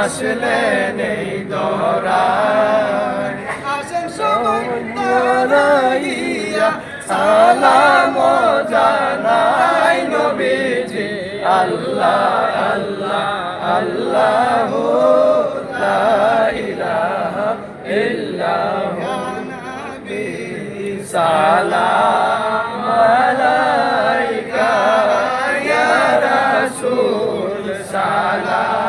আসলেন এই দরায় আসেন সবাই দাঁড়াইয়া সালাম জানাই নবীজি। আল্লাহ আল্লাহ আল্লাহ লা ইলাহা ইল্লাহ। সালাম আলাইকা ইয়া রাসূল সালাম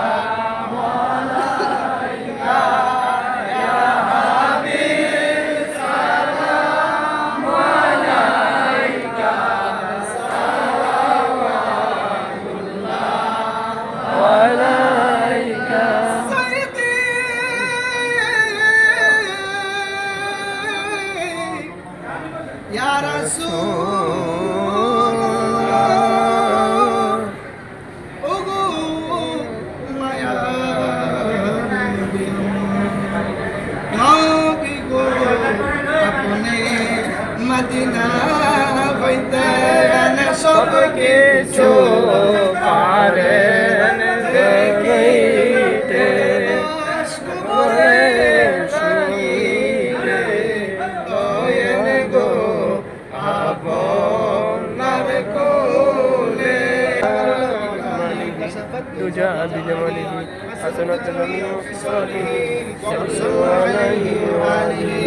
ইয়া রাসূল ওগো মায়া নবী গো আপনি মদিনা হইতে সব কিছু পারেন বিজমলিহি হাসনাতুল মিন সালিহি সাল্লাল্লাহু আলাইহি ওয়া আলিহি